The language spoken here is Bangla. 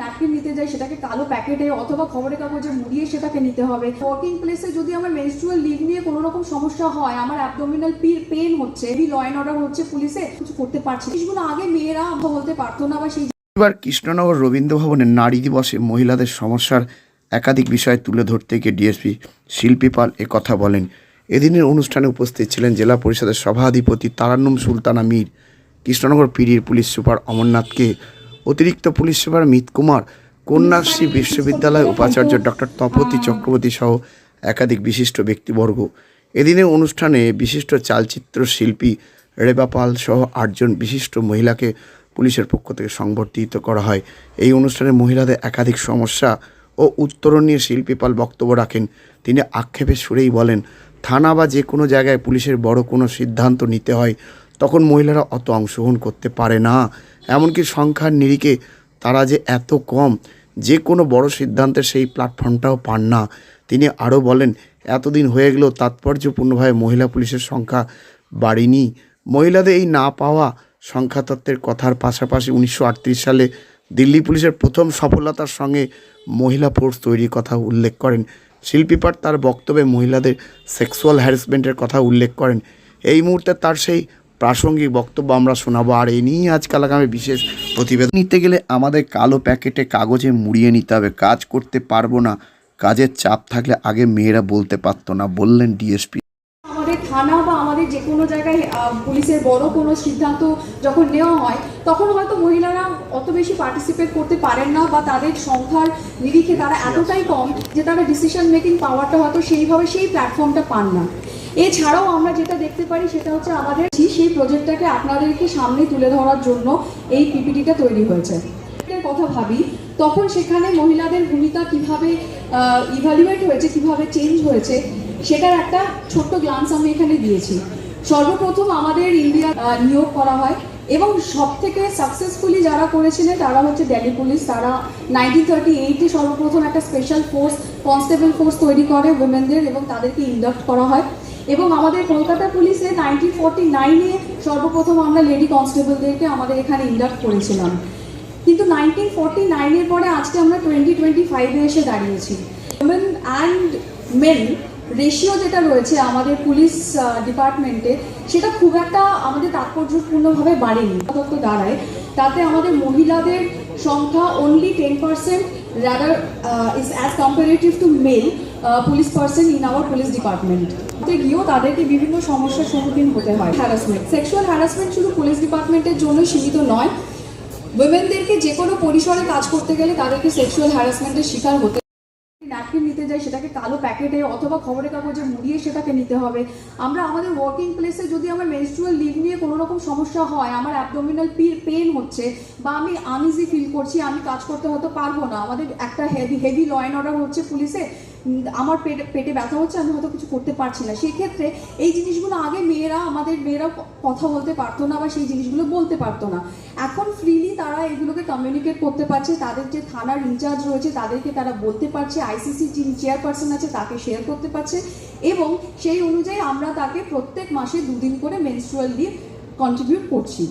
ন্যাপকিন নিতে যাই, সেটাকে কালো প্যাকেটে অথবা খবরের কাগজে মুড়িয়ে সেটাকে নিতে হবে। ওয়ার্কিং প্লেসে যদি আমার মেনস্ট্রুয়াল লিভ নিয়ে কোনো রকম সমস্যা হয়, আমার অ্যাবডোমিনাল পেন হচ্ছে ল অ্যান্ড অর্ডার হচ্ছে পুলিশে, কিছু করতে পারছি না। জিনিসগুলো আগে মেয়েরা বলতে পারতো না বা সেই এবার কৃষ্ণনগর রবীন্দ্র ভবনে নারী দিবসে মহিলাদের সমস্যার একাধিক বিষয় তুলে ধরতে গিয়ে ডিএসপি শিল্পী পাল কথা বলেন। এদিনের অনুষ্ঠানে উপস্থিত ছিলেন জেলা পরিষদের সভাধিপতি তারান্নুম সুলতানা মীর। কৃষ্ণনগর পিডির পুলিশ সুপার অমরনাথকে অতিরিক্ত পুলিশ সুপার মিত কুমার, কন্যাশ্রী বিশ্ববিদ্যালয় উপাচার্য ডক্টর তপতি চক্রবর্তী সহ একাধিক বিশিষ্ট ব্যক্তিবর্গ। এদিনের অনুষ্ঠানে বিশিষ্ট চালচিত্র শিল্পী রেবা পাল সহ আটজন বিশিষ্ট মহিলাকে পুলিশের পক্ষ থেকে সংবর্ধিত করা হয়। এই অনুষ্ঠানে মহিলাদের একাধিক সমস্যা ও উত্তরণ নিয়ে শিল্পী পাল বক্তব্য রাখেন। তিনি আক্ষেপের সুরেই বলেন, থানা বা যে কোনো জায়গায় পুলিশের বড় কোনো সিদ্ধান্ত নিতে হয় তখন মহিলারা অত অংশগ্রহণ করতে পারে না। এমনকি সংখ্যার নিরিখে তারা যে এত কম, যে কোনো বড় সিদ্ধান্তের সেই প্ল্যাটফর্মটাও পান না। তিনি আরও বলেন, এতদিন হয়ে গেলেও তাৎপর্যপূর্ণভাবে মহিলা পুলিশের সংখ্যা বাড়েনি। মহিলাদের এই না পাওয়া সংখ্যাতত্ত্বের কথার পাশাপাশি উনিশশো আটত্রিশ সালে দিল্লি পুলিশের প্রথম সফলতার সঙ্গে মহিলা ফোর্স তৈরির কথা উল্লেখ করেন। শিল্পী পাঠ তার বক্তব্যে মহিলাদের সেক্সুয়াল হ্যারাসমেন্টের কথা উল্লেখ করেন। এই মুহূর্তে তার সেই প্রাসঙ্গিক বক্তব্য আমরা শোনাবো। আর এই নিয়েই আজকাল আগামী বিশেষ প্রতিবেদন। নিতে গেলে আমাদের কালো প্যাকেটে কাগজে মুড়িয়ে নিতে হবে। কাজ করতে পারব না। কাজের চাপ থাকলে আগে মেয়েরা বলতে পারতো না। বললেন ডিএসপি। আমাদের থানা বা আমাদের যে কোনো জায়গায় পুলিশের বড় কোনো সিদ্ধান্ত যখন নেওয়া হয়, তখন হয়তো মহিলারা অত বেশি পার্টিসিপেট করতে পারেন না বা তাদের সংখ্যার নিরিখে তারা এতটাই কম যে তারা ডিসিশন মেকিং পাওয়ারটা হয়তো সেইভাবে সেই প্ল্যাটফর্মটা পান না। এছাড়াও আমরা যেটা দেখতে পারি সেটা হচ্ছে আমাদের সেই প্রজেক্টটাকে আপনাদেরকে সামনে তুলে ধরার জন্য এই পিপিটিটা তৈরি হয়েছে। কথা ভাবি, তখন সেখানে মহিলাদের ভূমিকা কীভাবে ইভালুয়েট হয়েছে, কীভাবে চেঞ্জ হয়েছে, সেটার একটা ছোট্ট গ্লান্স আমি এখানে দিয়েছি। সর্বপ্রথম আমাদের ইন্ডিয়া নিয়োগ করা হয় এবং সব থেকে সাকসেসফুলি যারা করেছিলেন তারা হচ্ছে দিল্লি পুলিশ তারা নাইনটিন থার্টি এইটে সর্বপ্রথম একটা স্পেশাল ফোর্স কনস্টেবল ফোর্স তৈরি করে উইমেনদের এবং তাদেরকে ইন্ডাক্ট করা হয়। এবং আমাদের কলকাতা পুলিশে নাইনটিন ফোরটি নাইনে সর্বপ্রথম আমরা লেডি কনস্টেবলদেরকে আমাদের এখানে ইন্ডাক্ট করেছিলাম। কিন্তু নাইনটিন ফোরটি নাইনের পরে আজকে আমরা টোয়েন্টি টোয়েন্টি ফাইভে এসে দাঁড়িয়েছি। উমেন অ্যান্ড মেন রেশিও যেটা রয়েছে আমাদের পুলিশ ডিপার্টমেন্টে সেটা খুব একটা আমাদের তাৎপর্যপূর্ণভাবে বাড়েনি। তত দাঁড়ায়, তাতে আমাদের মহিলাদের সংখ্যা only ten percent rather is as comparative to male police person in our police department গিয়েও তাদেরকে বিভিন্ন সমস্যার সম্মুখীন হতে হয়। হ্যারাসমেন্ট সেক্সুয়াল হ্যারাসমেন্ট শুধু পুলিশ ডিপার্টমেন্টের জন্য সীমিত নয়। উইমেনদেরকে যে কোনো পরিসরে কাজ করতে গেলে তাদেরকে সেক্সুয়াল হ্যারাসমেন্টের শিকার হতে ন্যাপকিন নিতে যাই সেটাকে কালো প্যাকেটে অথবা খবরের কাগজে মুড়িয়ে সেটাকে নিতে হবে। আমরা আমাদের ওয়ার্কিং প্লেসে যদি আমার মেনস্ট্রুয়াল লিভ নিয়ে কোনো রকম সমস্যা হয়, আমার অ্যাবডোমিনাল পেন হচ্ছে বা আমি আনইজি ফিল করছি, আমি কাজ করতে হয়তো পারব না। আমাদের একটা heavy heavy law and order হচ্ছে পুলিশে আমার পেটে পেটে ব্যথা হচ্ছে, আমি হয়তো কিছু করতে পারছি না। সেই ক্ষেত্রে এই জিনিসগুলো আগে মেয়েরা, আমাদের মেয়েরা কথা বলতে পারতো না বা সেই জিনিসগুলো বলতে পারতো না। এখন ফ্রিলি তারা এগুলোকে কমিউনিকেট করতে পারছে, তাদের যে থানার ইনচার্জ রয়েছে, তাদেরকে তারা বলতে পারছে আইসিসি যিনি চেয়ারপারসন আছে, তাকে শেয়ার করতে পারছে এবং সেই অনুযায়ী আমরা তাকে প্রত্যেক মাসে দুদিন করে মেনস্ট্রুয়াল লিভ কন্ট্রিবিউট করছি।